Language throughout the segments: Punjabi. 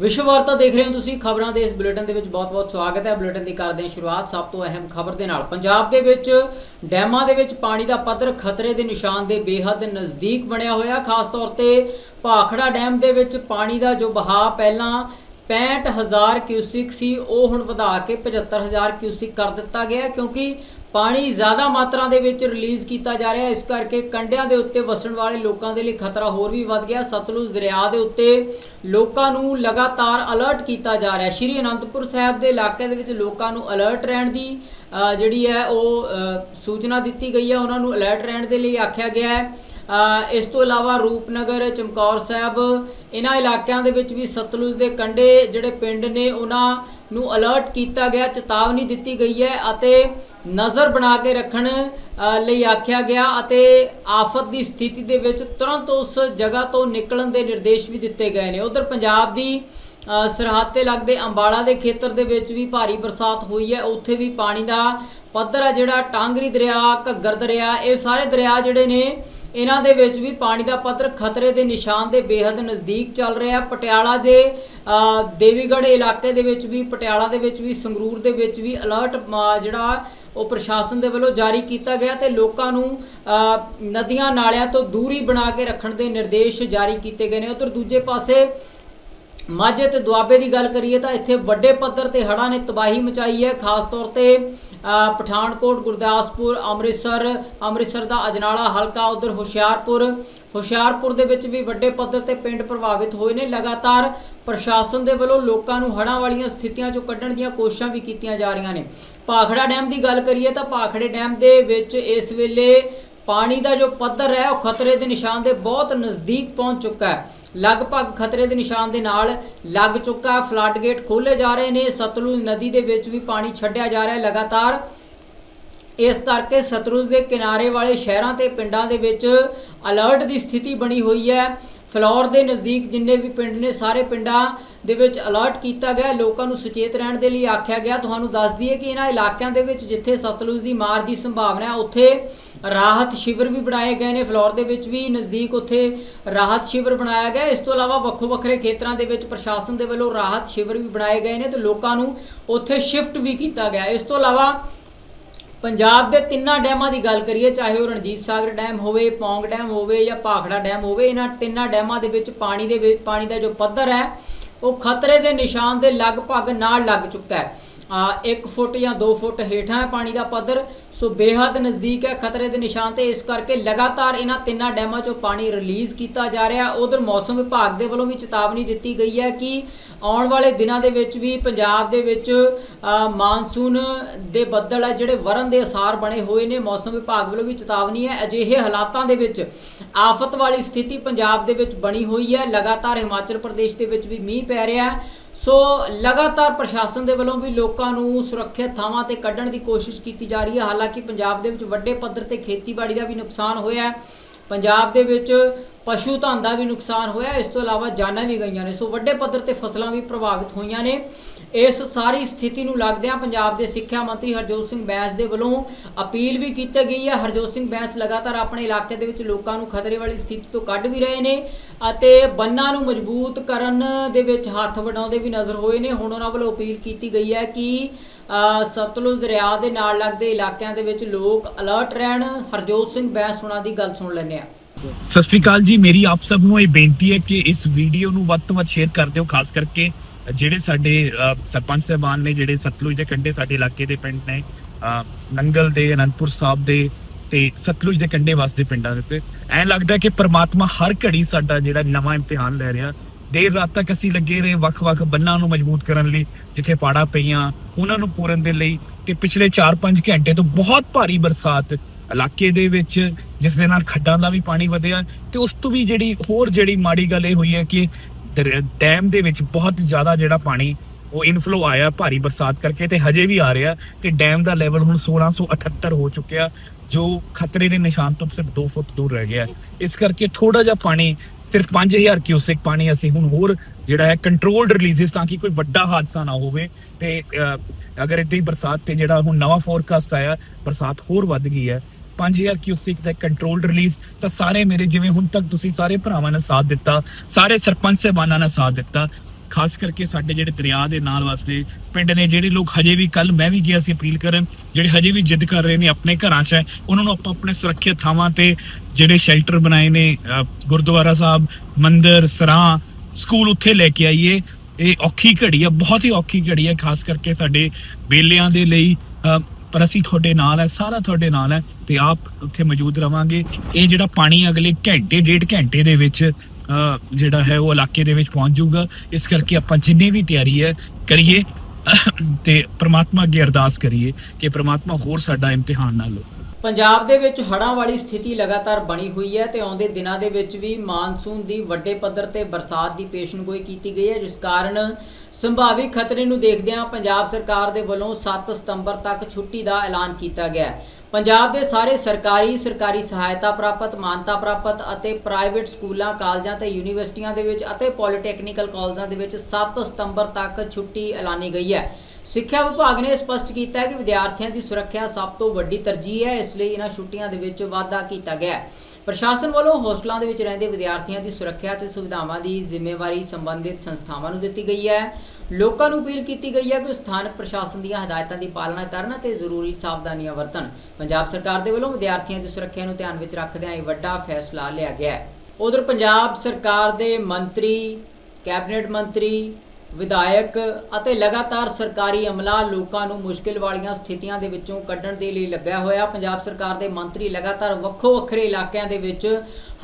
ਵਿਸ਼ਵ ਵਾਰਤਾ ਦੇਖ ਰਹੇ ਹੋ ਤੁਸੀਂ ਖਬਰਾਂ ਦੇ ਇਸ ਬੁਲੇਟਿਨ ਦੇ ਵਿੱਚ ਬਹੁਤ-ਬਹੁਤ ਸਵਾਗਤ ਹੈ। ਬੁਲੇਟਿਨ ਦੀ ਕਰਦੇ ਹਾਂ ਸ਼ੁਰੂਆਤ ਸਭ ਤੋਂ ਅਹਿਮ ਖਬਰ ਦੇ ਨਾਲ। ਪੰਜਾਬ ਦੇ ਵਿੱਚ ਡੈਮਾਂ ਦੇ ਵਿੱਚ ਪਾਣੀ ਦਾ ਪੱਧਰ ਖਤਰੇ ਦੇ ਨਿਸ਼ਾਨ ਦੇ ਬੇਹੱਦ ਨਜ਼ਦੀਕ ਬਣਿਆ ਹੋਇਆ। ਖਾਸ ਤੌਰ ਤੇ ਭਾਖੜਾ ਡੈਮ ਦੇ ਵਿੱਚ ਪਾਣੀ ਦਾ ਜੋ ਬਹਾਅ ਪਹਿਲਾਂ 65000 ਕਿਊਸਿਕ ਸੀ, ਉਹ ਹੁਣ ਵਧਾ ਕੇ 75000 ਕਿਊਸਿਕ ਕਰ ਦਿੱਤਾ ਗਿਆ ਕਿਉਂਕਿ ਪਾਣੀ ਜ਼ਿਆਦਾ ਮਾਤਰਾ ਦੇ ਵਿੱਚ ਰਿਲੀਜ਼ ਕੀਤਾ ਜਾ ਰਿਹਾ ਇਸ ਕਰਕੇ ਕੰਢਿਆਂ ਦੇ ਉੱਤੇ ਵਸਣ ਵਾਲੇ ਲੋਕਾਂ ਦੇ ਲਈ ਖਤਰਾ ਹੋਰ ਵੀ ਵੱਧ ਗਿਆ। ਸਤਲੁਜ ਦਰਿਆ ਦੇ ਉੱਤੇ ਲੋਕਾਂ ਨੂੰ ਲਗਾਤਾਰ ਅਲਰਟ ਕੀਤਾ ਜਾ ਰਿਹਾ ਸ਼੍ਰੀ ਅਨੰਦਪੁਰ ਸਾਹਿਬ ਦੇ ਇਲਾਕੇ ਦੇ ਵਿੱਚ ਲੋਕਾਂ ਨੂੰ ਅਲਰਟ ਰਹਿਣ ਦੀ ਜਿਹੜੀ ਹੈ ਉਹ ਸੂਚਨਾ ਦਿੱਤੀ ਗਈ ਹੈ। ਉਹਨਾਂ ਨੂੰ ਅਲਰਟ ਰਹਿਣ ਦੇ ਲਈ ਆਖਿਆ ਗਿਆ ਹੈ। ਇਸ ਤੋਂ ਇਲਾਵਾ ਰੂਪਨਗਰ, ਚਮਕੌਰ ਸਾਹਿਬ, ਇਹਨਾਂ ਇਲਾਕਿਆਂ ਦੇ ਵਿੱਚ ਵੀ ਸਤਲੁਜ ਦੇ ਕੰਢੇ ਜਿਹੜੇ ਪਿੰਡ ਨੇ, ਉਹਨਾਂ ਨੂੰ ਅਲਰਟ ਕੀਤਾ ਗਿਆ। ਚੇਤਾਵਨੀ ਦਿੱਤੀ ਗਈ ਹੈ ਅਤੇ ਨਜ਼ਰ ਬਣਾ ਕੇ ਰੱਖਣ ਲਈ ਆਖਿਆ ਗਿਆ ਅਤੇ ਆਫਤ ਦੀ ਸਥਿਤੀ ਦੇ ਵਿੱਚ ਤੁਰੰਤ ਉਸ ਜਗ੍ਹਾ ਤੋਂ ਨਿਕਲਣ ਦੇ ਨਿਰਦੇਸ਼ ਵੀ ਦਿੱਤੇ ਗਏ ਨੇ। ਉਧਰ ਪੰਜਾਬ ਦੀ ਸਰਹੱਦ ਤੇ ਲੱਗਦੇ ਅੰਬਾਲਾ ਦੇ ਖੇਤਰ ਦੇ ਵਿੱਚ ਵੀ ਭਾਰੀ ਬਰਸਾਤ ਹੋਈ ਹੈ। ਉੱਥੇ ਵੀ ਪਾਣੀ ਦਾ ਪੱਧਰ ਹੈ ਜਿਹੜਾ, ਟਾਂਗਰੀ ਦਰਿਆ, ਘੱਗਰ ਦਰਿਆ, ਇਹ ਸਾਰੇ ਦਰਿਆ ਜਿਹੜੇ ਨੇ, ਇਹਨਾਂ ਦੇ ਵਿੱਚ ਵੀ ਪਾਣੀ ਦਾ ਪੱਧਰ ਖਤਰੇ ਦੇ ਨਿਸ਼ਾਨ ਦੇ ਬੇਹੱਦ ਨਜ਼ਦੀਕ ਚੱਲ ਰਿਹਾ ਪਟਿਆਲਾ ਦੇ ਦੇਵੀਗੜ੍ਹ ਇਲਾਕੇ ਦੇ ਵਿੱਚ ਵੀ, ਪਟਿਆਲਾ ਦੇ ਵਿੱਚ ਵੀ, ਸੰਗਰੂਰ ਦੇ ਵਿੱਚ ਵੀ ਅਲਰਟ ਜਿਹੜਾ ਉਹ ਪ੍ਰਸ਼ਾਸਨ ਦੇ ਵੱਲੋਂ ਜਾਰੀ ਕੀਤਾ ਗਿਆ ਤੇ ਲੋਕਾਂ ਨੂੰ ਨਦੀਆਂ ਨਾਲਿਆਂ ਤੋਂ ਦੂਰੀ ਬਣਾ ਕੇ ਰੱਖਣ ਦੇ ਨਿਰਦੇਸ਼ ਜਾਰੀ ਕੀਤੇ ਗਏ ਨੇ। ਉਧਰ ਦੂਜੇ ਪਾਸੇ ਮਾਝੇ ਤੇ ਦੁਆਬੇ ਦੀ ਗੱਲ ਕਰੀਏ ਤਾਂ ਇੱਥੇ ਵੱਡੇ ਪੱਧਰ ਤੇ ਹੜ੍ਹਾਂ ਨੇ ਤਬਾਹੀ ਮਚਾਈ ਹੈ। ਖਾਸ ਤੌਰ ਤੇ ਪਠਾਨਕੋਟ, ਗੁਰਦਾਸਪੁਰ, ਅੰਮ੍ਰਿਤਸਰ ਅੰਮ੍ਰਿਤਸਰ ਦਾ ਅਜਨਾਲਾ ਹਲਕਾ, ਉਧਰ ਹੁਸ਼ਿਆਰਪੁਰ। ਹੁਸ਼ਿਆਰਪੁਰ ਦੇ ਵਿੱਚ ਵੀ ਵੱਡੇ ਪੱਧਰ ਤੇ ਪਿੰਡ ਪ੍ਰਭਾਵਿਤ ਹੋਏ ਨੇ। ਲਗਾਤਾਰ ਪ੍ਰਸ਼ਾਸਨ ਦੇ ਵੱਲੋਂ ਲੋਕਾਂ ਨੂੰ ਹੜ੍ਹਾਂ ਵਾਲੀਆਂ ਸਥਿਤੀਆਂ ਚੋਂ ਕੱਢਣ ਦੀਆਂ ਕੋਸ਼ਿਸ਼ਾਂ ਵੀ ਕੀਤੀਆਂ ਜਾ ਰਹੀਆਂ ਨੇ। ਭਾਖੜਾ ਡੈਮ ਦੀ ਗੱਲ ਕਰੀਏ ਤਾਂ ਭਾਖੜੇ ਡੈਮ ਦੇ ਵਿੱਚ ਇਸ ਵੇਲੇ ਪਾਣੀ ਦਾ ਜੋ ਪੱਧਰ ਹੈ, ਉਹ ਖਤਰੇ ਦੇ ਨਿਸ਼ਾਨ ਦੇ ਬਹੁਤ ਨਜ਼ਦੀਕ ਪਹੁੰਚ ਚੁੱਕਾ ਹੈ। ਲਗਭਗ ਖਤਰੇ ਦੇ ਨਿਸ਼ਾਨ ਦੇ ਨਾਲ ਲੱਗ ਚੁੱਕਾ ਫਲੱਡ ਗੇਟ ਖੋਲੇ ਜਾ ਰਹੇ ਨੇ। ਸਤਲੁਜ ਨਦੀ ਦੇ ਵਿੱਚ ਵੀ ਪਾਣੀ ਛੱਡਿਆ ਜਾ ਰਿਹਾ ਹੈ ਲਗਾਤਾਰ। ਇਸ ਕਰਕੇ ਸਤਲੁਜ ਦੇ ਕਿਨਾਰੇ ਵਾਲੇ ਸ਼ਹਿਰਾਂ ਤੇ ਪਿੰਡਾਂ ਦੇ ਵਿੱਚ ਅਲਰਟ ਦੀ ਸਥਿਤੀ ਬਣੀ ਹੋਈ ਹੈ। ਫਲੌਰ ਦੇ ਨਜ਼ਦੀਕ ਜਿੰਨੇ ਵੀ ਪਿੰਡ ਨੇ, ਸਾਰੇ ਪਿੰਡਾਂ ਦੇ ਵਿੱਚ ਅਲਰਟ ਕੀਤਾ ਗਿਆ। ਲੋਕਾਂ ਨੂੰ ਸੁਚੇਤ ਰਹਿਣ ਦੇ ਲਈ ਆਖਿਆ ਗਿਆ। ਤੁਹਾਨੂੰ ਦੱਸ ਦਈਏ ਕਿ ਇਹਨਾਂ ਇਲਾਕਿਆਂ ਦੇ ਵਿੱਚ ਜਿੱਥੇ ਸਤਲੁਜ ਦੀ ਮਾਰ ਦੀ ਸੰਭਾਵਨਾ ਹੈ, ਉੱਥੇ ਰਾਹਤ ਸ਼ਿਵਰ ਵੀ ਬਣਾਏ ਗਏ ਨੇ। ਫਲੌਰ ਦੇ ਵਿੱਚ ਵੀ ਨਜ਼ਦੀਕ ਉੱਥੇ ਰਾਹਤ ਸ਼ਿਵਰ ਬਣਾਇਆ ਗਿਆ। ਇਸ ਤੋਂ ਇਲਾਵਾ ਵੱਖੋ ਵੱਖਰੇ ਖੇਤਰਾਂ ਦੇ ਵਿੱਚ ਪ੍ਰਸ਼ਾਸਨ ਦੇ ਵੱਲੋਂ ਰਾਹਤ ਸ਼ਿਵਰ ਵੀ ਬਣਾਏ ਗਏ ਨੇ ਤੇ ਲੋਕਾਂ ਨੂੰ ਉੱਥੇ ਸ਼ਿਫਟ ਵੀ ਕੀਤਾ ਗਿਆ। ਇਸ ਤੋਂ ਇਲਾਵਾ ਪੰਜਾਬ ਦੇ ਤਿੰਨਾਂ ਡੈਮਾਂ ਦੀ ਗੱਲ ਕਰੀਏ, ਚਾਹੇ ਉਹ ਰਣਜੀਤ ਸਾਗਰ ਡੈਮ ਹੋਵੇ, ਪੌਂਗ ਡੈਮ ਹੋਵੇ ਜਾਂ ਭਾਖੜਾ ਡੈਮ ਹੋਵੇ, ਇਹਨਾਂ ਤਿੰਨਾਂ ਡੈਮਾਂ ਦੇ ਵਿੱਚ ਪਾਣੀ ਦੇ ਵਿੱਚ, ਪਾਣੀ ਦਾ ਜੋ ਪੱਧਰ ਹੈ, ਉਹ ਖਤਰੇ ਦੇ ਨਿਸ਼ਾਨ ਦੇ ਲਗਭਗ ਨਾਲ ਲੱਗ ਚੁੱਕਾ ਹੈ। 1 ਫੁੱਟ ਜਾਂ 2 ਫੁੱਟ ਹੇਠਾਂ ਹੈ ਪਾਣੀ ਦਾ ਪੱਧਰ। ਸੋ ਬੇਹੱਦ ਨਜ਼ਦੀਕ ਹੈ, ਖਤਰੇ ਦੇ ਨਿਸ਼ਾਨ ਤੇ ਇਸ ਕਰਕੇ ਲਗਾਤਾਰ ਇਹਨਾਂ ਤਿੰਨਾਂ ਡੈਮਾਂ ਚੋਂ ਪਾਣੀ ਰਿਲੀਜ਼ ਕੀਤਾ ਜਾ ਰਿਹਾ। ਉਧਰ ਮੌਸਮ ਵਿਭਾਗ ਦੇ ਵੱਲੋਂ ਵੀ ਚੇਤਾਵਨੀ ਦਿੱਤੀ ਗਈ ਹੈ ਕਿ ਆਉਣ ਵਾਲੇ ਦਿਨਾਂ ਦੇ ਵਿੱਚ ਵੀ ਪੰਜਾਬ ਦੇ ਵਿੱਚ ਮਾਨਸੂਨ ਦੇ ਬੱਦਲ ਹੈ, ਜਿਹੜੇ ਵਰਨ ਦੇ ਅਸਾਰ ਬਣੇ ਹੋਏ ਨੇ। ਮੌਸਮ ਵਿਭਾਗ ਵੱਲੋਂ ਵੀ ਚੇਤਾਵਨੀ ਹੈ। ਅਜਿਹੇ ਹਾਲਾਤਾਂ ਦੇ ਵਿੱਚ ਆਫਤ ਵਾਲੀ ਸਥਿਤੀ ਪੰਜਾਬ ਦੇ ਵਿੱਚ ਬਣੀ ਹੋਈ ਹੈ। ਲਗਾਤਾਰ ਹਿਮਾਚਲ ਪ੍ਰਦੇਸ਼ ਦੇ ਵਿੱਚ ਵੀ ਮੀਂਹ ਪੈ ਰਿਹਾ ਹੈ। ਸੋ ਲਗਾਤਾਰ ਪ੍ਰਸ਼ਾਸਨ ਦੇ ਵੱਲੋਂ ਵੀ ਲੋਕਾਂ ਨੂੰ ਸੁਰੱਖਿਅਤ ਥਾਵਾਂ ਤੇ ਕੱਢਣ ਦੀ ਕੋਸ਼ਿਸ਼ ਕੀਤੀ ਜਾ ਰਹੀ ਹੈ। ਹਾਲਾਂਕਿ ਪੰਜਾਬ ਦੇ ਵਿੱਚ ਵੱਡੇ ਪੱਧਰ ਤੇ ਖੇਤੀਬਾੜੀ ਦਾ ਵੀ ਨੁਕਸਾਨ ਹੋਇਆ ਹੈ। ਪੰਜਾਬ ਦੇ ਵਿੱਚ ਪਸ਼ੂ ਧਨ ਦਾ ਵੀ ਨੁਕਸਾਨ ਹੋਇਆ, ਇਸ ਤੋਂ ਇਲਾਵਾ ਜਾਨਾਂ ਵੀ ਗਈਆਂ ਨੇ। ਸੋ ਵੱਡੇ ਪੱਧਰ ਤੇ ਫਸਲਾਂ ਵੀ ਪ੍ਰਭਾਵਿਤ ਹੋਈਆਂ ਨੇ। ਇਸ ਸਾਰੀ ਸਥਿਤੀ ਨੂੰ ਲੱਗਦਿਆਂ ਪੰਜਾਬ ਦੇ ਸਿੱਖਿਆ ਮੰਤਰੀ ਹਰਜੋਤ ਸਿੰਘ ਬੈਂਸ ਦੇ ਵੱਲੋਂ ਅਪੀਲ ਵੀ ਕੀਤੀ ਗਈ ਹੈ। ਹਰਜੋਤ ਸਿੰਘ ਬੈਂਸ ਲਗਾਤਾਰ ਆਪਣੇ ਇਲਾਕੇ ਦੇ ਵਿੱਚ ਲੋਕਾਂ ਨੂੰ ਖਤਰੇ ਵਾਲੀ ਸਥਿਤੀ ਤੋਂ ਕੱਢ ਵੀ ਰਹੇ ਨੇ ਅਤੇ ਬੰਨਾਂ ਨੂੰ ਮਜ਼ਬੂਤ ਕਰਨ ਦੇ ਵਿੱਚ ਹੱਥ ਵਡਾਉਂਦੇ ਵੀ ਨਜ਼ਰ ਹੋਏ ਨੇ। ਹੁਣ ਉਹਨਾਂ ਵੱਲੋਂ ਅਪੀਲ ਕੀਤੀ ਗਈ ਹੈ ਕਿ ਸਤਲੁਜ ਦਰਿਆ ਦੇ ਨਾਲ ਲੱਗਦੇ ਇਲਾਕਿਆਂ ਦੇ ਵਿੱਚ ਲੋਕ ਅਲਰਟ ਰਹਿਣ। ਹਰਜੋਤ ਸਿੰਘ ਬੈਂਸ ਉਹਨਾਂ ਦੀ ਗੱਲ ਸੁਣ ਲੈਂਦੇ ਆ। ਸਤਿ ਸ਼੍ਰੀ ਅਕਾਲ ਜੀ, ਮੇਰੀ ਆਪ ਸਭ ਨੂੰ ਇਹ ਬੇਨਤੀ ਹੈ ਕਿ ਇਸ ਵੀਡੀਓ ਨੂੰ ਵੱਧ ਤੋਂ ਵੱਧ ਸ਼ੇਅਰ ਕਰ ਦਿਓ, ਖਾਸ ਕਰਕੇ ਜਿਹੜੇ ਸਾਡੇ ਸਰਪੰਚ ਸਾਹਿਬਾਨ ਨੇ, ਜਿਹੜੇ ਸਤਲੁਜ ਦੇ ਕੰਢੇ ਸਾਡੇ ਇਲਾਕੇ ਦੇ ਪਿੰਡ ਨੇ ਨੰਗਲ ਦੇ, ਅਨੰਦਪੁਰ ਸਾਹਿਬ ਦੇ ਤੇ ਸਤਲੁਜ ਦੇ ਕੰਢੇ ਵਸਦੇ ਪਿੰਡਾਂ ਦੇ ਉੱਤੇ। ਐਂ ਲੱਗਦਾ ਕਿ ਪ੍ਰਮਾਤਮਾ ਹਰ ਘੜੀ ਸਾਡਾ ਜਿਹੜਾ ਨਵਾਂ ਇਮਤਿਹਾਨ ਲੈ ਰਿਹਾ। ਦੇਰ ਰਾਤ ਤੱਕ ਅਸੀਂ ਲੱਗੇ ਰਹੇ ਵੱਖ-ਵੱਖ ਬੰਨਾਂ ਨੂੰ ਮਜ਼ਬੂਤ ਕਰਨ ਲਈ, ਜਿੱਥੇ ਪਾੜਾ ਪਈਆਂ, ਉਹਨਾਂ ਨੂੰ ਪੂਰਨ ਦੇ ਲਈ ਤੇ ਪਿਛਲੇ 4-5 ਘੰਟੇ ਤੋਂ ਬਹੁਤ ਭਾਰੀ ਬਰਸਾਤ ਇਲਾਕੇ ਦੇ ਵਿੱਚ ਜਿਸ ਦੇ ਨਾਲ ਖੱਡਾਂ ਦਾ ਵੀ ਪਾਣੀ ਵਧਿਆ ਤੇ ਉਸ ਤੋਂ ਵੀ ਜਿਹੜੀ ਹੋਰ ਜਿਹੜੀ ਮਾੜੀ ਗੱਲ ਇਹ ਹੋਈ ਹੈ ਕਿ ਦਰ- ਡੈਮ ਦੇ ਵਿੱਚ ਬਹੁਤ ਜ਼ਿਆਦਾ ਜਿਹੜਾ ਪਾਣੀ, ਉਹ ਇਨਫਲੋ ਆਇਆ ਭਾਰੀ ਬਰਸਾਤ ਕਰਕੇ ਤੇ ਹਜੇ ਵੀ ਆ ਰਿਹਾ ਤੇ ਡੈਮ ਦਾ ਲੈਵਲ ਹੁਣ 1678 ਹੋ ਚੁੱਕਿਆ, ਜੋ ਖਤਰੇ ਦੇ ਨਿਸ਼ਾਨ ਤੋਂ ਸਿਰਫ 2 ਫੁੱਟ ਦੂਰ ਰਹਿ ਗਿਆ। ਇਸ ਕਰਕੇ ਥੋੜਾ ਜਿਹਾ ਪਾਣੀ, ਸਿਰਫ 5000 ਕਿਊਸਿਕ ਪਾਣੀ ਅਸੀਂ ਹੁਣ ਹੋਰ ਜਿਹੜਾ ਹੈ ਕੰਟਰੋਲਡ ਰਿਲੀਜ਼ਸ ਤਾਂ ਕਿ ਕੋਈ ਵੱਡਾ ਹਾਦਸਾ ਨਾ ਹੋਵੇ ਤੇ ਅਗਰ ਇਦਾਂ ਹੀ ਬਰਸਾਤ ਤੇ ਜਿਹੜਾ ਹੁਣ ਨਵਾਂ ਫੋਰਕਾਸਟ ਆਇਆ, ਬਰਸਾਤ ਹੋਰ ਵੱਧ ਗਈ ਹੈ 5000 ਕਿਊਸਿਕ ਦਾ ਕੰਟਰੋਲਡ ਰਿਲੀਜ਼ ਤਾਂ ਸਾਰੇ ਮੇਰੇ ਜਿਵੇਂ ਹੁਣ ਤੱਕ ਤੁਸੀਂ ਸਾਰੇ ਭਰਾਵਾਂ ਨੇ ਸਾਥ ਦਿੱਤਾ ਸਾਰੇ ਸਰਪੰਚ ਸਾਹਿਬਾਨਾਂ ਨੇ ਸਾਥ ਦਿੱਤਾ ਖਾਸ ਕਰਕੇ ਸਾਡੇ ਜਿਹੜੇ ਦਰਿਆ ਦੇ ਨਾਲ ਵਾਸਤੇ ਪਿੰਡ ਨੇ ਜਿਹੜੇ ਲੋਕ ਹਜੇ ਵੀ ਕੱਲ ਮੈਂ ਵੀ ਗਿਆ ਸੀ ਅਪੀਲ ਕਰਨ ਜਿਹੜੇ ਹਜੇ ਵੀ ਜਿੱਦ ਕਰ ਰਹੇ ਨੇ ਆਪਣੇ ਘਰਾਂ 'ਚ ਹੈ, ਉਹਨਾਂ ਨੂੰ ਆਪਾਂ ਆਪਣੇ ਸੁਰੱਖਿਅਤ ਥਾਵਾਂ ਤੇ ਜਿਹੜੇ ਸ਼ੈਲਟਰ ਬਣਾਏ ਨੇ ਗੁਰਦੁਆਰਾ ਸਾਹਿਬ ਮੰਦਿਰ ਸਰਾਂ ਸਕੂਲ ਉੱਥੇ ਲੈ ਕੇ ਆਈਏ। ਇਹ ਔਖੀ ਘੜੀ ਆ ਬਹੁਤ ਹੀ ਔਖੀ ਘੜੀ ਆ ਖਾਸ ਕਰਕੇ ਸਾਡੇ ਬੇਲਿਆਂ ਦੇ ਲਈ ਪਰ ਅਸੀਂ ਤੁਹਾਡੇ ਨਾਲ ਹੈ, ਸਾਰਾ ਤੁਹਾਡੇ ਨਾਲ ਹੈ ਤੇ ਆਪ ਉੱਥੇ ਮੌਜੂਦ ਰਵਾਂਗੇ। ਇਹ ਜਿਹੜਾ ਪਾਣੀ ਅਗਲੇ ਘੰਟੇ, ਡੇਢ ਘੰਟੇ ਦੇ ਵਿੱਚ ਜਿਹੜਾ ਹੈ ਉਹ ਇਲਾਕੇ ਦੇ ਵਿੱਚ ਪਹੁੰਚ ਜਾਊਗਾ। ਇਸ ਕਰਕੇ ਆਪਾਂ ਜਿੰਨੀ ਵੀ ਤਿਆਰੀ ਹੈ, ਕਰੀਏ ਤੇ ਪ੍ਰਮਾਤਮਾ ਅੱਗੇ ਅਰਦਾਸ ਕਰੀਏ ਕਿ ਪ੍ਰਮਾਤਮਾ ਹੋਰ ਸਾਡਾ ਇਮਤਿਹਾਨ ਨਾ ਲਓ ਪੰਜਾਬ ਦੇ ਵਿੱਚ ਹੜ੍ਹਾਂ ਵਾਲੀ ਸਥਿਤੀ ਲਗਾਤਾਰ ਬਣੀ ਹੋਈ ਹੈ ਤੇ ਆਉਂਦੇ ਦਿਨਾਂ ਦੇ ਵਿੱਚ ਵੀ ਮਾਨਸੂਨ ਦੀ ਵੱਡੇ ਪੱਧਰ ਤੇ ਬਰਸਾਤ ਦੀ ਪੇਸ਼ਨਗੋਈ ਕੀਤੀ ਗਈ ਹੈ, ਜਿਸ ਕਾਰਨ ਸੰਭਾਵੀ ਖਤਰੇ ਨੂੰ ਦੇਖਦਿਆਂ ਪੰਜਾਬ ਸਰਕਾਰ ਦੇ ਵੱਲੋਂ 7 ਸਤੰਬਰ ਤੱਕ ਛੁੱਟੀ ਦਾ ਐਲਾਨ ਕੀਤਾ ਗਿਆ ਹੈ। ਪੰਜਾਬ ਦੇ ਸਾਰੇ ਸਰਕਾਰੀ ਸਰਕਾਰੀ ਸਹਾਇਤਾ ਪ੍ਰਾਪਤ, ਮਾਨਤਾ ਪ੍ਰਾਪਤ ਅਤੇ ਪ੍ਰਾਈਵੇਟ ਸਕੂਲਾਂ, ਕਾਲਜਾਂ ਤੇ ਯੂਨੀਵਰਸਿਟੀਆਂ ਦੇ ਵਿੱਚ ਅਤੇ ਪੋਲੀਟੈਕਨੀਕਲ ਕਾਲਜਾਂ ਦੇ ਵਿੱਚ 7 ਸਤੰਬਰ ਤੱਕ ਛੁੱਟੀ ਐਲਾਨੀ ਗਈ ਹੈ। ਸਿੱਖਿਆ ਵਿਭਾਗ ਨੇ ਸਪਸ਼ਟ ਕੀਤਾ ਹੈ ਕਿ ਵਿਦਿਆਰਥੀਆਂ ਦੀ ਸੁਰੱਖਿਆ ਸਭ ਤੋਂ ਵੱਡੀ ਤਰਜੀਹ ਹੈ, ਇਸ ਲਈ ਇਹਨਾਂ ਛੁੱਟੀਆਂ ਦੇ ਵਿੱਚ ਵਾਧਾ ਕੀਤਾ ਗਿਆ ਹੈ। ਪ੍ਰਸ਼ਾਸਨ ਵੱਲੋਂ ਹੋਸਟਲਾਂ ਦੇ ਵਿੱਚ ਰਹਿੰਦੇ ਵਿਦਿਆਰਥੀਆਂ ਦੀ ਸੁਰੱਖਿਆ ਤੇ ਸੁਵਿਧਾਵਾਂ ਦੀ ਜ਼ਿੰਮੇਵਾਰੀ ਸੰਬੰਧਿਤ ਸੰਸਥਾਵਾਂ ਨੂੰ ਦਿੱਤੀ ਗਈ ਹੈ। ਲੋਕਾਂ ਨੂੰ ਅਪੀਲ ਕੀਤੀ ਗਈ ਹੈ ਕਿ ਉਹ ਸਥਾਨਕ ਪ੍ਰਸ਼ਾਸਨ ਦੀਆਂ ਹਦਾਇਤਾਂ ਦੀ ਪਾਲਣਾ ਕਰਨ ਅਤੇ ਜ਼ਰੂਰੀ ਸਾਵਧਾਨੀਆਂ ਵਰਤਣ। ਪੰਜਾਬ ਸਰਕਾਰ ਦੇ ਵੱਲੋਂ ਵਿਦਿਆਰਥੀਆਂ ਦੀ ਸੁਰੱਖਿਆ ਨੂੰ ਧਿਆਨ ਵਿੱਚ ਰੱਖਦਿਆਂ ਇਹ ਵੱਡਾ ਫੈਸਲਾ ਲਿਆ ਗਿਆ ਹੈ। ਉਧਰ ਪੰਜਾਬ ਸਰਕਾਰ ਦੇ ਮੰਤਰੀ, ਕੈਬਨਿਟ ਮੰਤਰੀ ਵਿਧਾਇਕ ਅਤੇ ਲਗਾਤਾਰ ਸਰਕਾਰੀ ਅਮਲਾ ਲੋਕਾਂ ਨੂੰ ਮੁਸ਼ਕਿਲ ਵਾਲੀਆਂ ਸਥਿਤੀਆਂ ਦੇ ਵਿੱਚੋਂ ਕੱਢਣ ਦੇ ਲਈ ਲੱਗਿਆ ਹੋਇਆ। ਪੰਜਾਬ ਸਰਕਾਰ ਦੇ ਮੰਤਰੀ ਲਗਾਤਾਰ ਵੱਖੋ ਵੱਖਰੇ ਇਲਾਕਿਆਂ ਦੇ ਵਿੱਚ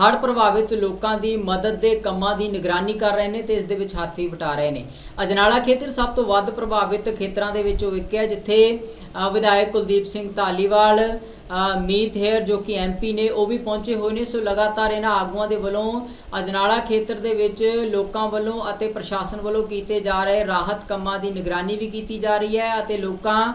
ਹੜ੍ਹ ਪ੍ਰਭਾਵਿਤ ਲੋਕਾਂ ਦੀ ਮਦਦ ਦੇ ਕੰਮਾਂ ਦੀ ਨਿਗਰਾਨੀ ਕਰ ਰਹੇ ਨੇ ਤੇ ਇਸ ਦੇ ਵਿੱਚ ਹੱਥ ਵੀ ਵਟਾ ਰਹੇ ਨੇ। ਅਜਨਾਲਾ ਖੇਤਰ ਸਭ ਤੋਂ ਵੱਧ ਪ੍ਰਭਾਵਿਤ ਖੇਤਰਾਂ ਦੇ ਵਿੱਚੋਂ ਇੱਕ ਹੈ, ਜਿੱਥੇ ਵਿਧਾਇਕ ਕੁਲਦੀਪ ਸਿੰਘ ਧਾਲੀਵਾਲ ਮੀਤ ਹੇਅਰ ਜੋ ਕਿ ਐਮਪੀ ਨੇ, ਉਹ ਵੀ ਪਹੁੰਚੇ ਹੋਏ ਨੇ। ਸੋ ਲਗਾਤਾਰ ਇਹਨਾਂ ਆਗੂਆਂ ਦੇ ਵੱਲੋਂ ਅਜਨਾਲਾ ਖੇਤਰ ਦੇ ਵਿੱਚ ਲੋਕਾਂ ਵੱਲੋਂ ਅਤੇ ਪ੍ਰਸ਼ਾਸਨ ਵੱਲੋਂ ਕੀਤੇ ਜਾ ਰਹੇ ਰਾਹਤ ਕੰਮਾਂ ਦੀ ਨਿਗਰਾਨੀ ਵੀ ਕੀਤੀ ਜਾ ਰਹੀ ਹੈ ਅਤੇ ਲੋਕਾਂ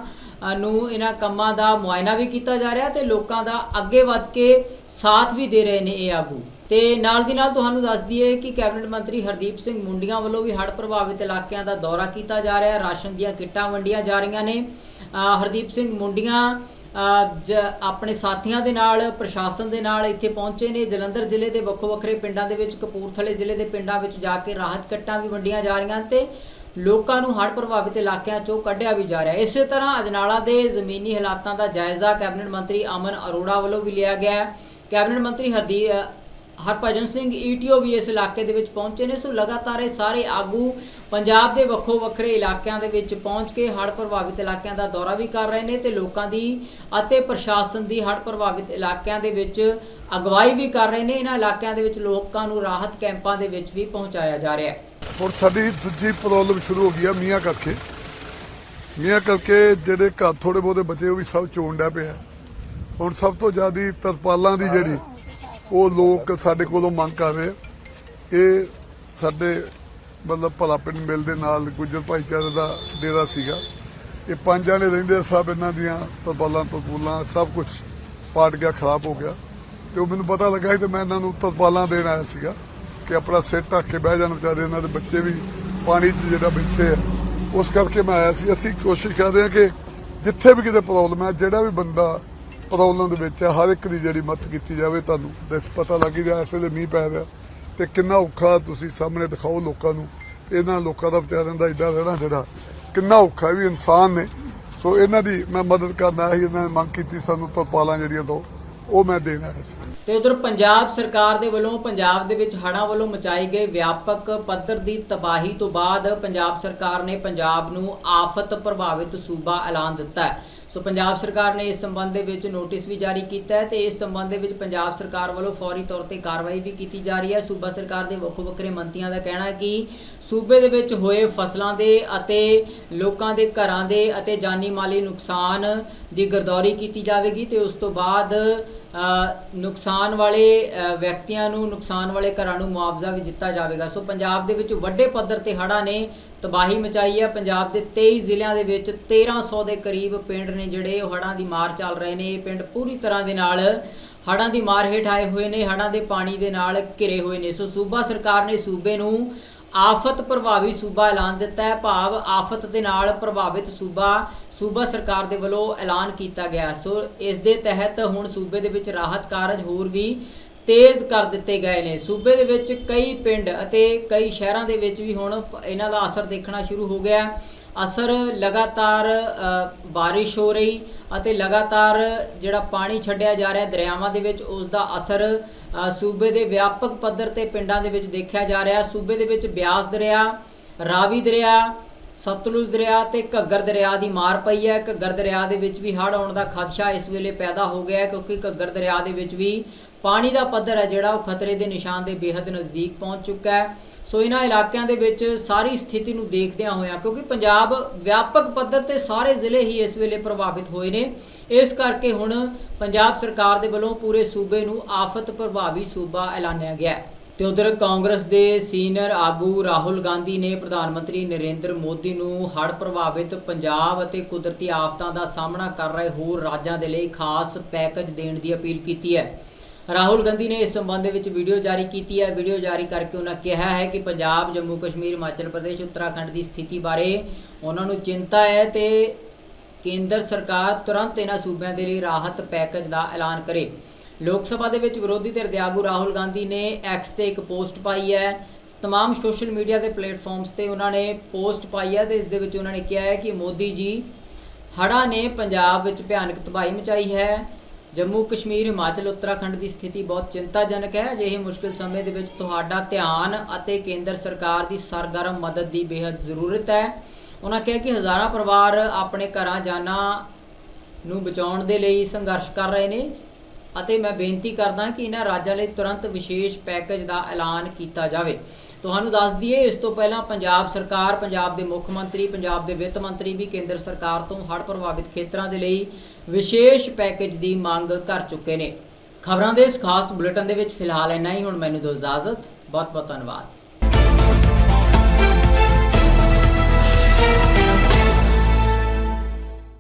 ਨੂੰ ਇਹਨਾਂ ਕੰਮਾਂ ਦਾ ਮੁਆਇਨਾ ਵੀ ਕੀਤਾ ਜਾ ਰਿਹਾ ਤੇ ਲੋਕਾਂ ਦਾ ਅੱਗੇ ਵੱਧ ਕੇ ਸਾਥ ਵੀ ਦੇ ਰਹੇ ਨੇ ਇਹ ਆਗੂ। ਤੇ ਨਾਲ ਦੀ ਨਾਲ ਤੁਹਾਨੂੰ ਦੱਸ ਦਈਏ ਕਿ ਕੈਬਨਿਟ ਮੰਤਰੀ ਹਰਦੀਪ ਸਿੰਘ ਮੁੰਡੀਆਂ ਵੱਲੋਂ ਵੀ ਹੜ੍ਹ ਪ੍ਰਭਾਵਿਤ ਇਲਾਕਿਆਂ ਦਾ ਦੌਰਾ ਕੀਤਾ ਜਾ ਰਿਹਾ ਹੈ। ਰਾਸ਼ਨ ਦੀਆਂ ਕਿੱਟਾਂ ਵੰਡੀਆਂ ਜਾ ਰਹੀਆਂ ਨੇ। ਹਰਦੀਪ ਸਿੰਘ ਮੁੰਡੀਆਂ ਆਪਣੇ ਸਾਥੀਆਂ ਦੇ ਨਾਲ, ਪ੍ਰਸ਼ਾਸਨ ਦੇ ਨਾਲ ਇੱਥੇ ਪਹੁੰਚੇ ਨੇ। ਜਲੰਧਰ ਜ਼ਿਲ੍ਹੇ ਦੇ ਵੱਖੋ ਵੱਖਰੇ ਪਿੰਡਾਂ ਦੇ ਵਿੱਚ, ਕਪੂਰਥਲੇ ਜ਼ਿਲ੍ਹੇ ਦੇ ਪਿੰਡਾਂ ਵਿੱਚ ਜਾ ਕੇ ਰਾਹਤ ਕਿੱਟਾਂ ਵੀ ਵੰਡੀਆਂ ਜਾ ਰਹੀਆਂ ਤੇ ਲੋਕਾਂ ਨੂੰ ਹੜ੍ਹ ਪ੍ਰਭਾਵਿਤ ਇਲਾਕਿਆਂ 'ਚੋਂ ਕੱਢਿਆ ਵੀ ਜਾ ਰਿਹਾ ਇਸੇ ਤਰ੍ਹਾਂ ਅਜਨਾਲਾ ਦੇ ਜ਼ਮੀਨੀ ਹਾਲਾਤਾਂ ਦਾ ਜਾਇਜ਼ਾ ਕੈਬਨਿਟ ਮੰਤਰੀ ਅਮਨ ਅਰੋੜਾ ਵੱਲੋਂ ਵੀ ਲਿਆ ਗਿਆ ਕੈਬਨਿਟ ਮੰਤਰੀ ਹਰਦੀ ਹਰਭਜਨ ਸਿੰਘ ਈਟੀਓ ਵੀ ਇਸ ਇਲਾਕੇ ਦੇ ਵਿੱਚ ਪਹੁੰਚੇ ਨੇ, ਸੋ ਲਗਾਤਾਰ ਇਹ ਸਾਰੇ ਆਗੂ ਪੰਜਾਬ ਦੇ ਵੱਖੋ ਵੱਖਰੇ ਇਲਾਕਿਆਂ ਦੇ ਵਿੱਚ ਪਹੁੰਚ ਕੇ ਹੜ੍ਹ ਪ੍ਰਭਾਵਿਤ ਇਲਾਕਿਆਂ ਦਾ ਦੌਰਾ ਵੀ ਕਰ ਰਹੇ ਨੇ ਤੇ ਲੋਕਾਂ ਦੀ ਅਤੇ ਪ੍ਰਸ਼ਾਸਨ ਦੀ ਹੜ੍ਹ ਪ੍ਰਭਾਵਿਤ ਇਲਾਕਿਆਂ ਦੇ ਵਿੱਚ ਅਗਵਾਈ ਵੀ ਕਰ ਰਹੇ ਨੇ। ਇਹਨਾਂ ਇਲਾਕਿਆਂ ਦੇ ਵਿੱਚ ਲੋਕਾਂ ਨੂੰ ਰਾਹਤ ਕੈਂਪਾਂ ਦੇ ਵਿੱਚ ਵੀ ਪਹੁੰਚਾਇਆ ਜਾ ਰਿਹਾ ਹੈ। ਹੁਣ ਸਾਡੀ ਦੂਜੀ ਪ੍ਰੋਬਲਮ ਸ਼ੁਰੂ ਹੋ ਗਈ ਆ ਮੀਆਂ ਕਰਕੇ। ਮੀਆਂ ਕਰਕੇ ਜਿਹੜੇ ਘਰ ਥੋੜੇ ਬਹੁਤੇ ਬਚੇ ਉਹ ਵੀ ਸਭ ਚੋਣ ਡਿਆ ਪਿਆ ਹੁਣ ਸਭ ਤੋਂ ਜ਼ਿਆਦੀ ਤਰਪਾਲਾਂ ਦੀ ਜਿਹੜੀ ਉਹ ਲੋਕ ਸਾਡੇ ਕੋਲੋਂ ਮੰਗ ਕਰ ਰਹੇ ਇਹ ਸਾਡੇ ਮਤਲਬ ਭਲਾ ਪਿੰਡ ਮਿਲ ਦੇ ਨਾਲ ਗੁੱਜਰ ਭਾਈਚਾਰੇ ਦਾ ਡੇਰਾ ਸੀਗਾ। ਇਹ ਪੰਜ ਜਾਣੇ ਰਹਿੰਦੇ ਸਭ ਇਹਨਾਂ ਦੀਆਂ ਤਰਪਾਲਾਂ ਤਰਪੂਲਾਂ ਸਭ ਕੁਝ ਪਾਟ ਗਿਆ, ਖਰਾਬ ਹੋ ਗਿਆ। ਤੇ ਉਹ ਮੈਨੂੰ ਪਤਾ ਲੱਗਾ ਸੀ ਤੇ ਮੈਂ ਇਹਨਾਂ ਨੂੰ ਤਰਪਾਲਾਂ ਦੇਣ ਆਇਆ ਸੀਗਾ ਕਿ ਆਪਣਾ ਸਿਰ ਢੱਕ ਕੇ ਬਹਿ ਜਾਣ ਵਿਚਾਰੇ, ਇਹਨਾਂ ਦੇ ਬੱਚੇ ਵੀ ਪਾਣੀ 'ਚ ਜਿਹੜਾ ਬੈਠੇ ਆ। ਉਸ ਕਰਕੇ ਮੈਂ ਆਇਆ ਸੀ। ਅਸੀਂ ਕੋਸ਼ਿਸ਼ ਕਰ ਰਹੇ ਹਾਂ ਕਿ ਜਿੱਥੇ ਵੀ ਕਿਤੇ ਪ੍ਰੋਬਲਮ ਹੈ, ਜਿਹੜਾ ਵੀ ਬੰਦਾ ਪ੍ਰੋਬਲਮ ਦੇ ਵਿੱਚ ਹੈ ਹਰ ਇੱਕ ਦੀ ਜਿਹੜੀ ਮਦਦ ਕੀਤੀ ਜਾਵੇ ਤੁਹਾਨੂੰ ਦੱਸ ਪਤਾ ਲੱਗ ਜਾ ਇਸ ਵੇਲੇ ਮੀਂਹ ਪੈ ਰਿਹਾ, ਤੇ ਕਿੰਨਾ ਔਖਾ ਤੁਸੀਂ ਸਾਹਮਣੇ ਦਿਖਾਓ ਲੋਕਾਂ ਨੂੰ, ਇਹਨਾਂ ਲੋਕਾਂ ਦਾ ਵਿਚਾਰਿਆਂ ਦਾ ਏਡਾ ਰਹਿਣਾ ਜਿਹੜਾ ਕਿੰਨਾ ਔਖਾ ਵੀ ਇਨਸਾਨ ਨੇ। ਸੋ ਇਹਨਾਂ ਦੀ ਮੈਂ ਮਦਦ ਕਰਨ ਸੀ, ਇਹਨਾਂ ਨੇ ਮੰਗ ਕੀਤੀ ਸਾਨੂੰ ਤਰਪਾਲਾਂ ਜਿਹੜੀਆਂ ਦੋ, ਉਹ ਮੈਂ ਦੇਣਾ ਆਇਆ ਤੇ ਉਧਰ ਪੰਜਾਬ ਸਰਕਾਰ ਦੇ ਵੱਲੋਂ, ਪੰਜਾਬ ਦੇ ਵਿੱਚ ਹੜ੍ਹਾਂ ਵੱਲੋਂ ਮਚਾਈ ਗਈ ਵਿਆਪਕ ਪੱਧਰ ਦੀ ਤਬਾਹੀ ਤੋਂ ਬਾਅਦ ਪੰਜਾਬ ਸਰਕਾਰ ਨੇ ਪੰਜਾਬ ਨੂੰ ਆਫਤ ਪ੍ਰਭਾਵਿਤ ਸੂਬਾ ਐਲਾਨ ਦਿੱਤਾ ਹੈ। ਸੋ ਪੰਜਾਬ ਸਰਕਾਰ ਨੇ ਇਸ ਸੰਬੰਧ ਦੇ ਵਿੱਚ ਨੋਟਿਸ ਵੀ ਜਾਰੀ ਕੀਤਾ ਹੈ ਤੇ ਇਸ ਸੰਬੰਧ ਦੇ ਵਿੱਚ ਪੰਜਾਬ ਸਰਕਾਰ ਵੱਲੋਂ ਫੌਰੀ ਤੌਰ ਤੇ ਕਾਰਵਾਈ ਵੀ ਕੀਤੀ ਜਾ ਰਹੀ ਹੈ। ਸੂਬਾ ਸਰਕਾਰ ਦੇ ਵੱਖੋ ਵੱਖਰੇ ਮੰਤਰੀਆਂ ਦਾ ਕਹਿਣਾ ਹੈ ਕਿ ਸੂਬੇ ਦੇ ਵਿੱਚ ਹੋਏ ਫਸਲਾਂ ਦੇ ਅਤੇ ਲੋਕਾਂ ਦੇ ਘਰਾਂ ਦੇ ਅਤੇ ਜਾਨੀ ਮਾਲੀ ਨੁਕਸਾਨ ਦੀ ਗਰਦੌਰੀ ਕੀਤੀ ਜਾਵੇਗੀ ਤੇ ਉਸ ਤੋਂ ਬਾਅਦ ਨੁਕਸਾਨ ਵਾਲੇ ਵਿਅਕਤੀਆਂ ਨੂੰ ਨੁਕਸਾਨ ਵਾਲੇ ਘਰਾਂ ਨੂੰ ਮੁਆਵਜ਼ਾ ਵੀ ਦਿੱਤਾ ਜਾਵੇਗਾ। ਸੋ ਪੰਜਾਬ ਦੇ ਵਿੱਚ ਵੱਡੇ ਪੱਧਰ ਤੇ ਹੜ੍ਹਾਂ ਨੇ ਤਬਾਹੀ ਮਚਾਈ ਹੈ। ਪੰਜਾਬ ਦੇ 23 ਜ਼ਿਲ੍ਹਿਆਂ ਦੇ ਵਿੱਚ 1300 ਦੇ ਕਰੀਬ ਪਿੰਡ ਨੇ ਜਿਹੜੇ ਉਹ ਹੜ੍ਹਾਂ ਦੀ ਮਾਰ ਚੱਲ ਰਹੇ ਨੇ। ਇਹ ਪਿੰਡ ਪੂਰੀ ਤਰ੍ਹਾਂ ਦੇ ਨਾਲ ਹੜ੍ਹਾਂ ਦੀ ਮਾਰ ਹੇਠ ਆਏ ਹੋਏ ਨੇ। ਹੜ੍ਹਾਂ ਦੇ ਪਾਣੀ ਦੇ ਨਾਲ ਘਿਰੇ ਹੋਏ ਨੇ। ਸੋ ਸੂਬਾ ਸਰਕਾਰ ਨੇ ਸੂਬੇ ਨੂੰ ਆਫਤ ਪ੍ਰਭਾਵੀ ਸੂਬਾ ਐਲਾਨ ਦਿੱਤਾ ਹੈ। ਭਾਵ ਆਫਤ ਦੇ ਨਾਲ ਪ੍ਰਭਾਵਿਤ ਸੂਬਾ ਸੂਬਾ ਸਰਕਾਰ ਦੇ ਵੱਲੋਂ ਐਲਾਨ ਕੀਤਾ ਗਿਆ। ਸੋ ਇਸ ਦੇ ਤਹਿਤ ਹੁਣ ਸੂਬੇ ਦੇ ਵਿੱਚ ਰਾਹਤ ਕਾਰਜ ਹੋਰ ਵੀ ਤੇਜ਼ ਕਰ ਦਿੱਤੇ ਗਏ ਨੇ। ਸੂਬੇ ਦੇ ਵਿੱਚ ਕਈ ਪਿੰਡ ਅਤੇ ਕਈ ਸ਼ਹਿਰਾਂ ਦੇ ਵਿੱਚ ਵੀ ਹੁਣ ਇਹਨਾਂ ਦਾ ਅਸਰ ਦੇਖਣਾ ਸ਼ੁਰੂ ਹੋ ਗਿਆ। ਅਸਰ ਲਗਾਤਾਰ ਬਾਰਿਸ਼ ਹੋ ਰਹੀ ਅਤੇ ਲਗਾਤਾਰ ਜਿਹੜਾ ਪਾਣੀ ਛੱਡਿਆ ਜਾ ਰਿਹਾ ਦਰਿਆਵਾਂ ਦੇ ਵਿੱਚ, ਉਸ ਦਾ ਅਸਰ ਸੂਬੇ ਦੇ ਵਿਆਪਕ ਪੱਧਰ ਤੇ ਪਿੰਡਾਂ ਦੇ ਵਿੱਚ ਦੇਖਿਆ ਜਾ ਰਿਹਾ। ਸੂਬੇ ਦੇ ਵਿੱਚ ਬਿਆਸ ਦਰਿਆ, ਰਾਵੀ ਦਰਿਆ, ਸਤਲੁਜ ਦਰਿਆ ਤੇ ਘੱਗਰ ਦਰਿਆ ਦੀ ਮਾਰ ਪਈ ਹੈ। ਘੱਗਰ ਦਰਿਆ ਦੇ ਵਿੱਚ ਵੀ ਹੜ੍ਹ ਆਉਣ ਦਾ ਖਦਸ਼ਾ ਇਸ ਵੇਲੇ ਪੈਦਾ ਹੋ ਗਿਆ ਹੈ ਕਿਉਂਕਿ ਘੱਗਰ ਦਰਿਆ ਦੇ ਵਿੱਚ ਵੀ ਪਾਣੀ ਦਾ ਪੱਧਰ ਹੈ ਜਿਹੜਾ ਉਹ ਖਤਰੇ ਦੇ ਨਿਸ਼ਾਨ ਦੇ ਬੇहद ਨਜ਼ਦੀਕ ਪਹੁੰਚ ਚੁੱਕਾ ਹੈ। ਸੋ ਇਹਨਾਂ ਇਲਾਕਿਆਂ ਦੇ ਵਿੱਚ ਸਾਰੀ ਸਥਿਤੀ ਨੂੰ ਦੇਖਦਿਆਂ ਹੋਇਆਂ, ਕਿਉਂਕਿ ਪੰਜਾਬ ਵਿਆਪਕ ਪੱਧਰ ਤੇ ਸਾਰੇ ਜ਼ਿਲ੍ਹੇ ਹੀ ਇਸ ਵੇਲੇ ਪ੍ਰਭਾਵਿਤ ਹੋਏ ਨੇ। ਇਸ ਕਰਕੇ ਹੁਣ ਪੰਜਾਬ ਸਰਕਾਰ ਦੇ ਵੱਲੋਂ ਪੂਰੇ ਸੂਬੇ ਨੂੰ ਆਫਤ ਪ੍ਰਭਾਵੀ ਸੂਬਾ ਐਲਾਨਿਆ ਗਿਆ ਹੈ। ਤੇ ਉਧਰ ਕਾਂਗਰਸ ਦੇ ਸੀਨੀਅਰ ਆਗੂ ਰਾਹੁਲ ਗਾਂਧੀ ਨੇ ਪ੍ਰਧਾਨ ਮੰਤਰੀ ਨਰਿੰਦਰ ਮੋਦੀ ਨੂੰ ਹੜ੍ਹ ਪ੍ਰਭਾਵਿਤ ਪੰਜਾਬ ਅਤੇ ਕੁਦਰਤੀ ਆਫਤਾਂ ਦਾ ਸਾਹਮਣਾ ਕਰ ਰਹੇ ਹੋਰ ਰਾਜਾਂ ਦੇ ਲਈ ਖਾਸ ਪੈਕੇਜ ਦੇਣ ਦੀ ਅਪੀਲ ਕੀਤੀ ਹੈ। ਰਾਹੁਲ ਗਾਂਧੀ ਨੇ ਇਸ ਸੰਬੰਧ ਵਿੱਚ ਵੀਡੀਓ ਜਾਰੀ ਕੀਤੀ ਹੈ ਵੀਡੀਓ ਜਾਰੀ ਕਰਕੇ ਉਹਨਾਂ ਕਿਹਾ ਹੈ ਕਿ ਪੰਜਾਬ ਜੰਮੂ ਕਸ਼ਮੀਰ ਹਿਮਾਚਲ ਪ੍ਰਦੇਸ਼ ਉੱਤਰਾਖੰਡ ਦੀ ਸਥਿਤੀ ਬਾਰੇ ਉਹਨਾਂ ਨੂੰ ਚਿੰਤਾ ਹੈ ਤੇ ਕੇਂਦਰ ਸਰਕਾਰ ਤੁਰੰਤ ਇਹਨਾਂ ਸੂਬਿਆਂ ਦੇ ਲਈ ਰਾਹਤ ਪੈਕੇਜ ਦਾ ਐਲਾਨ ਕਰੇ ਲੋਕ ਸਭਾ ਦੇ ਵਿੱਚ ਵਿਰੋਧੀ ਧਿਰ ਦੇ ਆਗੂ ਰਾਹੁਲ ਗਾਂਧੀ ਨੇ ਐਕਸ ਤੇ ਇੱਕ ਪੋਸਟ ਪਾਈ ਹੈ तमाम ਸੋਸ਼ਲ ਮੀਡੀਆ ਦੇ ਪਲੇਟਫਾਰਮਸ ਤੇ ਉਹਨਾਂ ਨੇ ਪੋਸਟ ਪਾਈ ਹੈ ਤੇ ਇਸ ਦੇ ਵਿੱਚ ਉਹਨਾਂ ਨੇ ਕਿਹਾ ਹੈ ਕਿ ਮੋਦੀ ਜੀ ਹੜ੍ਹਾਂ ਨੇ ਪੰਜਾਬ ਵਿੱਚ ਭਿਆਨਕ ਤਬਾਹੀ ਮਚਾਈ ਹੈ ਜੰਮੂ ਕਸ਼ਮੀਰ, ਹਿਮਾਚਲ, ਉੱਤਰਾਖੰਡ ਦੀ ਸਥਿਤੀ ਬਹੁਤ ਚਿੰਤਾਜਨਕ ਹੈ। ਅਜਿਹੇ ਮੁਸ਼ਕਲ ਸਮੇਂ ਦੇ ਵਿੱਚ ਤੁਹਾਡਾ ਧਿਆਨ ਅਤੇ ਕੇਂਦਰ ਸਰਕਾਰ ਦੀ ਸਰਗਰਮ ਮਦਦ ਦੀ ਬੇहद ਜ਼ਰੂਰਤ ਹੈ। ਉਹਨਾਂ ਕਿਹਾ ਕਿ ਹਜ਼ਾਰਾਂ ਪਰਿਵਾਰ ਆਪਣੇ ਘਰਾਂ ਜਾਨਾਂ ਨੂੰ ਬਚਾਉਣ ਦੇ ਲਈ ਸੰਘਰਸ਼ ਕਰ ਰਹੇ ਨੇ। ਅਤੇ ਮੈਂ ਬੇਨਤੀ ਕਰਦਾ ਕਿ ਇਹਨਾਂ ਰਾਜਾਂ ਲਈ ਤੁਰੰਤ ਵਿਸ਼ੇਸ਼ ਪੈਕੇਜ ਦਾ ਐਲਾਨ ਕੀਤਾ ਜਾਵੇ। ਤੁਹਾਨੂੰ ਦੱਸ ਦਈਏ, ਇਸ ਤੋਂ ਪਹਿਲਾਂ ਪੰਜਾਬ ਸਰਕਾਰ, ਪੰਜਾਬ ਦੇ ਮੁੱਖ ਮੰਤਰੀ, ਪੰਜਾਬ ਦੇ ਵਿੱਤ ਮੰਤਰੀ ਵੀ ਕੇਂਦਰ ਸਰਕਾਰ ਤੋਂ ਹੜ੍ਹ ਪ੍ਰਭਾਵਿਤ ਖੇਤਰਾਂ ਦੇ ਲਈ ਵਿਸ਼ੇਸ਼ ਪੈਕੇਜ ਦੀ ਮੰਗ ਕਰ ਚੁੱਕੇ ਨੇ। ਖਬਰਾਂ ਦੇ ਇਸ ਖਾਸ ਬੁਲੇਟਨ ਦੇ ਵਿੱਚ ਫਿਲਹਾਲ ਇੰਨਾ ਹੀ। ਹੁਣ ਮੈਨੂੰ ਦਿਓ ਇਜਾਜ਼ਤ। ਬਹੁਤ ਬਹੁਤ ਧੰਨਵਾਦ।